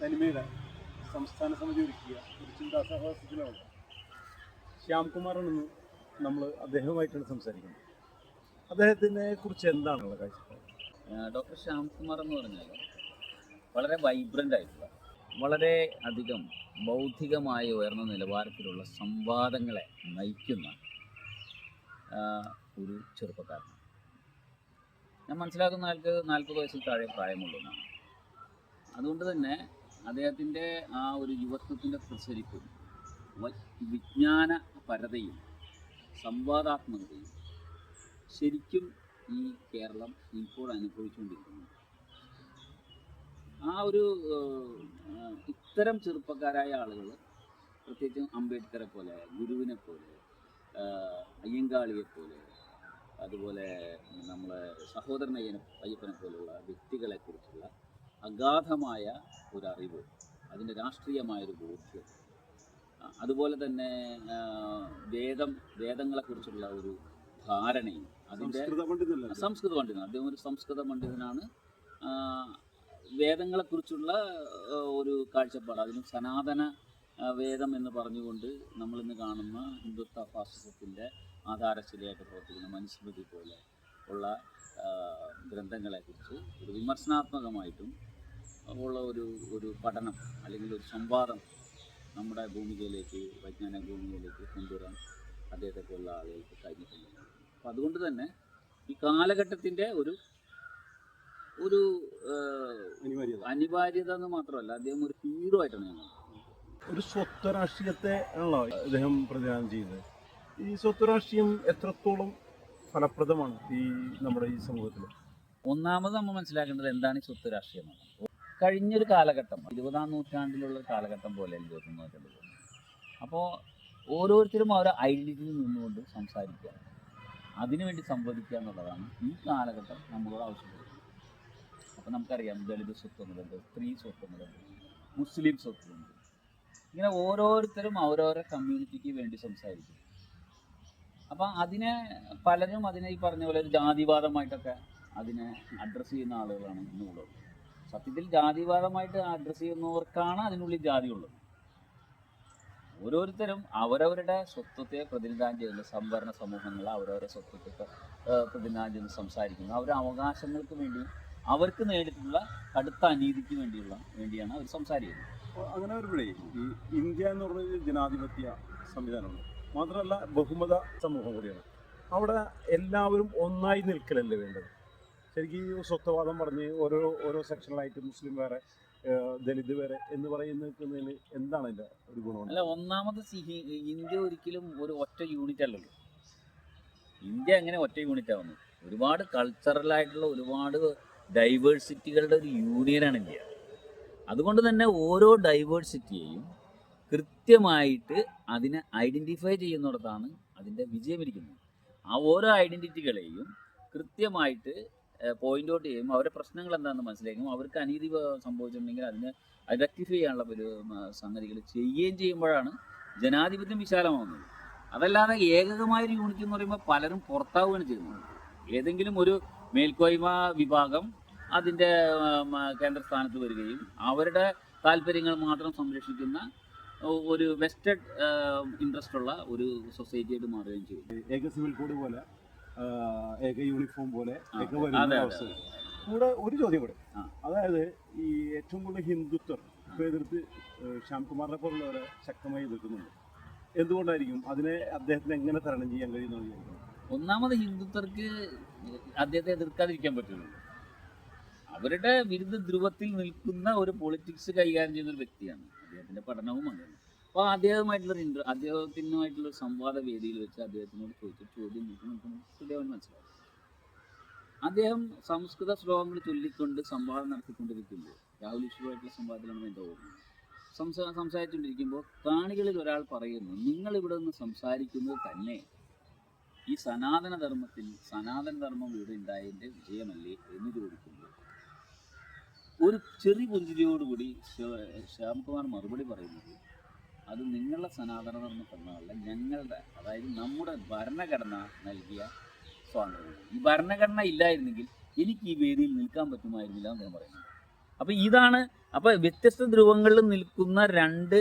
തനിമയുടെ സംസ്ഥാന സമിതി ഒരുക്കിയ ഒരു ചിന്താസാഹസത്തിലാണ് ശ്യാംകുമാറാണെന്ന് നമ്മൾ അദ്ദേഹവുമായിട്ടാണ് സംസാരിക്കുന്നത്. അദ്ദേഹത്തിനെ കുറിച്ച് എന്താണുള്ള കാഴ്ചപ്പാട്? ഡോക്ടർ ശ്യാംകുമാർ എന്ന് പറഞ്ഞാൽ വളരെ വൈബ്രന്റ് ആയിട്ടുള്ള വളരെ അധികം ബൗദ്ധികമായ ഉയർന്ന നിലവാരത്തിലുള്ള സംവാദങ്ങളെ നയിക്കുന്ന ഒരു ചെറുപ്പക്കാരൻ ഞാൻ മനസ്സിലാക്കുന്ന ആൾക്ക് നാൽപ്പത് വയസ്സിൽ താഴെ പ്രായമുള്ളതാണ് അതുകൊണ്ട് തന്നെ അദ്ദേഹത്തിന്റെ ആ ഒരു യുവത്വത്തിന്റെ പ്രസരിപ്പും വിജ്ഞാന പരതയും സംവാദാത്മകതയും ശരിക്കും ഈ കേരളം ഇപ്പോൾ അനുഭവിച്ചുകൊണ്ടിരിക്കുന്നു. ആ ഒരു ഇത്തരം ചെറുപ്പക്കാരായ ആളുകൾ പ്രത്യേകിച്ചും അംബേദ്കറെ പോലെ ഗുരുവിനെ പോലെ അയ്യങ്കാളിയെ പോലെ അതുപോലെ നമ്മളെ സഹോദരൻ അയ്യന അയ്യപ്പനെ പോലുള്ള വ്യക്തികളെ കുറിച്ചുള്ള അഗാധമായ ഒരു അറിവ് അതിന്റെ രാഷ്ട്രീയമായൊരു ബോധ്യം. അതുപോലെ തന്നെ വേദം വേദങ്ങളെക്കുറിച്ചുള്ള ഒരു ധാരണയും അതിന്റെ സംസ്കൃത പണ്ഡിതൻ അദ്ദേഹം ഒരു സംസ്കൃത പണ്ഡിതനാണ്. വേദങ്ങളെക്കുറിച്ചുള്ള ഒരു കാഴ്ചപ്പാട് അതിന് സനാതന വേദം എന്ന് പറഞ്ഞുകൊണ്ട് നമ്മളിന്ന് കാണുന്ന ഹിന്ദുത്വ ഫാസിസത്തിന്റെ ആധാരശിലയായിട്ട് പ്രവർത്തിക്കുന്ന മനുസ്മൃതി പോലെ ഉള്ള ഗ്രന്ഥങ്ങളെക്കുറിച്ച് ഒരു വിമർശനാത്മകമായിട്ടും ഉള്ള ഒരു ഒരു പഠനം അല്ലെങ്കിൽ ഒരു സംവാദം നമ്മുടെ ഭൂമികയിലേക്ക് വൈജ്ഞാനിക ഭൂമികയിലേക്ക് കൊണ്ടുവരാൻ അദ്ദേഹത്തെ പോലുള്ള ആളുകൾക്ക് കഴിഞ്ഞിട്ടുണ്ട്. അപ്പം അതുകൊണ്ട് തന്നെ ഈ കാലഘട്ടത്തിന്റെ ഒരു ഒരു അനിവാര്യത. അനിവാര്യത എന്ന് മാത്രമല്ല അദ്ദേഹം ഒരു ഹീറോ ആയിട്ടാണ് ഞാൻ ഒരു സ്വത്വ രാഷ്ട്രീയത്തെ ആണല്ലോ അദ്ദേഹം പ്രതിദാനം ചെയ്യുന്നത്. ഈ സ്വത്വ രാഷ്ട്രീയം എത്രത്തോളം ഫലപ്രദമാണ് ഈ നമ്മുടെ ഈ സമൂഹത്തിൽ? ഒന്നാമത് നമ്മൾ മനസ്സിലാക്കേണ്ടത് എന്താണ് ഈ സ്വത്ത് രാഷ്ട്രീയം കഴിഞ്ഞൊരു കാലഘട്ടം ഇരുപതാം നൂറ്റാണ്ടിലുള്ള കാലഘട്ടം പോലെ ഇരുപത്തൊന്ന് നൂറ്റാണ്ടിൽ അപ്പോൾ ഓരോരുത്തരും അവരുടെ ഐഡന്റിറ്റിയിൽ നിന്നുകൊണ്ട് സംസാരിക്കുക അതിനുവേണ്ടി സംവദിക്കുക എന്നുള്ളതാണ് ഈ കാലഘട്ടം നമ്മളോട് ആവശ്യപ്പെടുന്നത്. അപ്പോൾ നമുക്കറിയാം ദളിത് സ്വത്വങ്ങളുണ്ട് സ്ത്രീ സ്വത്വങ്ങളുണ്ട് മുസ്ലിം സ്വത്വമുണ്ട്. ഇങ്ങനെ ഓരോരുത്തരും അവരവരുടെ കമ്മ്യൂണിറ്റിക്ക് വേണ്ടി സംസാരിക്കും. അപ്പം അതിനെ പലരും അതിനെ ഈ പറഞ്ഞ പോലെ ഒരു ജാതിവാദമായിട്ടൊക്കെ അതിനെ അഡ്രസ്സ് ചെയ്യുന്ന ആളുകളാണ് ഇന്നുള്ളത് സത്യത്തിൽ ജാതിവാദമായിട്ട് അഡ്രസ്സ് ചെയ്യുന്നവർക്കാണ് അതിനുള്ളിൽ ജാതി ഉള്ളത് ഓരോരുത്തരും അവരവരുടെ സ്വത്വത്തെ പ്രതിനിധാനം ചെയ്യുന്ന സംവരണ സമൂഹങ്ങൾ അവരവരുടെ സ്വത്വത്തെ പ്രതിനിധാനം ചെയ്ത് സംസാരിക്കുന്നു. അവരുടെ അവകാശങ്ങൾക്ക് വേണ്ടി അവർക്ക് നേരിട്ടുള്ള കടുത്ത അനീതിക്ക് വേണ്ടിയുള്ള വേണ്ടിയാണ് അവർ സംസാരിക്കുന്നത്. അങ്ങനെ വരുമ്പോഴേ ഈ ഇന്ത്യ എന്ന് പറഞ്ഞ ജനാധിപത്യ സംവിധാനമാണ് മാത്രമല്ല ബഹുമത സമൂഹം കൂടിയാണ്. അവിടെ എല്ലാവരും ഒന്നായി നിൽക്കലല്ലേ വേണ്ടത്? ശരിക്കും ഈ സ്വത്വവാദം പറഞ്ഞ് ഓരോ ഓരോ സെക്ഷനിലായിട്ട് മുസ്ലിം വേറെ ദലിത് വേറെ എന്ന് പറയുന്നതിൽ എന്താണ് അതിന്റെ ഒരു ഗുണം അല്ല ഒന്നാമത് ഇന്ത്യ ഒരിക്കലും ഒരു ഒറ്റ യൂണിറ്റ് അല്ലല്ലോ. ഇന്ത്യ എങ്ങനെ ഒറ്റ യൂണിറ്റ് ആവുന്നു? ഒരുപാട് കൾച്ചറലായിട്ടുള്ള ഒരുപാട് ഡൈവേഴ്സിറ്റികളുടെ ഒരു യൂണിയനാണ് ഇന്ത്യ. അതുകൊണ്ട് തന്നെ ഓരോ ഡൈവേഴ്സിറ്റിയെയും കൃത്യമായിട്ട് അതിനെ ഐഡന്റിഫൈ ചെയ്യുന്നിടത്താണ് അതിന്റെ വിജയമിരിക്കുന്നത്. ആ ഓരോ ഐഡന്റിറ്റികളെയും കൃത്യമായിട്ട് പോയിന്റ് ഔട്ട് ചെയ്യും. അവരുടെ പ്രശ്നങ്ങൾ എന്താണെന്ന് മനസ്സിലാക്കും. അവർക്ക് അനീതി സംഭവിച്ചിട്ടുണ്ടെങ്കിൽ അതിനെ റെക്ടിഫൈ ചെയ്യാനുള്ള ഒരു സംഗതികൾ ചെയ്യുകയും ചെയ്യുമ്പോഴാണ് ജനാധിപത്യം വിശാലമാവുന്നത്. അതല്ലാതെ ഏകകമായ ഒരു യൂണിറ്റ് എന്ന് പറയുമ്പോൾ പലരും പുറത്താവുകയാണ് ചെയ്യുന്നത്. ഏതെങ്കിലും ഒരു മേൽക്കോയ്മ വിഭാഗം അതിന്റെ കേന്ദ്ര സ്ഥാനത്ത് വരികയും അവരുടെ താല്പര്യങ്ങൾ മാത്രം സംരക്ഷിക്കുന്ന ഒരു വെസ്റ്റഡ് ഇൻട്രസ്റ്റ് ഉള്ള ഒരു സൊസൈറ്റിയായിട്ട് മാറുകയും ചെയ്യും. ഏക സിവിൽ കോഡ് പോലെ ഏക യൂണിഫോം പോലെ ഒക്കെ വരുന്ന അവസ്ഥ. കൂടെ ഒരു ചോദ്യം കൂടെ. അതായത് ഈ ഏറ്റവും കൂടുതൽ ഹിന്ദുത്വം ഇപ്പൊ എതിർത്ത് ശ്യാംകുമാറിനെ പോലുള്ളവരെ ശക്തമായി എതിർക്കുന്നുണ്ട്. എന്തുകൊണ്ടായിരിക്കും അതിനെ അദ്ദേഹത്തിന് എങ്ങനെ തരണം ചെയ്യാൻ കഴിയുന്നത് ഒന്നാമത് ഹിന്ദുത്വർക്ക് അദ്ദേഹത്തെ എതിർക്കാതിരിക്കാൻ പറ്റുള്ളൂ. അവരുടെ വിരുദ്ധ ധ്രുവത്തിൽ നിൽക്കുന്ന ഒരു പൊളിറ്റിക്സ് കൈകാര്യം ചെയ്യുന്ന ഒരു വ്യക്തിയാണ്. അദ്ദേഹത്തിന്റെ പഠനവും അങ്ങനെ. അപ്പോൾ അദ്ദേഹമായിട്ടുള്ള ഇൻട്ര അദ്ദേഹത്തിനുമായിട്ടുള്ള സംവാദ വേദിയിൽ വെച്ച് അദ്ദേഹത്തിനോട് ചോദിച്ച ചോദ്യം സുദേവൻ മനസ്സിലാവും. അദ്ദേഹം സംസ്കൃത ശ്ലോകങ്ങൾ ചൊല്ലിക്കൊണ്ട് സംവാദം നടത്തിക്കൊണ്ടിരിക്കുമ്പോൾ രാഹുൽ ഈശ്വരുമായിട്ടുള്ള സംവാദത്തിലാണ് എന്റെ ഓർമ്മ. സംസാ സംസാരിച്ചുകൊണ്ടിരിക്കുമ്പോൾ കാണികളിൽ ഒരാൾ പറയുന്നു നിങ്ങൾ ഇവിടെ നിന്ന് സംസാരിക്കുന്നത് തന്നെ ഈ സനാതന ധർമ്മത്തിൽ സനാതന ധർമ്മം ഇവിടെ ഉണ്ടായതിന്റെ വിജയമല്ലേ? എന്ന് ചോദിക്കുമ്പോൾ ഒരു ചെറിയ പുഞ്ചിരിയോടുകൂടി ശ്യാംകുമാർ മറുപടി പറയുന്നത് അത് നിങ്ങളുടെ സനാതന ധർമ്മം തന്നതല്ല ഞങ്ങളുടെ അതായത് നമ്മുടെ ഭരണഘടന നൽകിയ സ്വാതന്ത്ര്യം. ഈ ഭരണഘടന ഇല്ലായിരുന്നെങ്കിൽ എനിക്ക് ഈ വേദിയിൽ നിൽക്കാൻ പറ്റുമായിരുന്നില്ല എന്ന് പറയുന്നത് അപ്പം ഇതാണ് അപ്പോൾ വ്യത്യസ്ത ധ്രുവങ്ങളിൽ നിൽക്കുന്ന രണ്ട്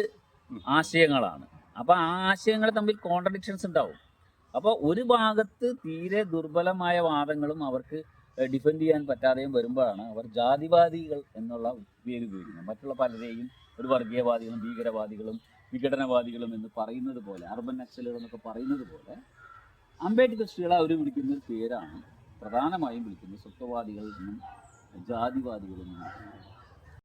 ആശയങ്ങളാണ്. അപ്പോൾ ആ ആശയങ്ങൾ തമ്മിൽ കോൺട്രഡിക്ഷൻസ് ഉണ്ടാവും. അപ്പോൾ ഒരു ഭാഗത്ത് തീരെ ദുർബലമായ വാദങ്ങളും അവർക്ക് ഡിഫെൻഡ് ചെയ്യാൻ പറ്റാതെയും വരുമ്പോഴാണ് അവർ ജാതിവാദികൾ എന്നുള്ള പേര് ഉപയോഗിക്കുന്നത്. മറ്റുള്ള പലരെയും ഒരു വർഗീയവാദികളും ഭീകരവാദികളും വിഘടനവാദികളും എന്ന് പറയുന്നത് പോലെ അർബൻ നക്സലുകൾ എന്നൊക്കെ പറയുന്നത് പോലെ അംബേദ്കർ അംബേദ്കറിസ്റ്റുകളെ അവർ വിളിക്കുന്ന പേരാണ് പ്രധാനമായും വിളിക്കുന്നത് സ്വത്വവാദികളിൽ നിന്നും ജാതിവാദികളിൽ എന്നും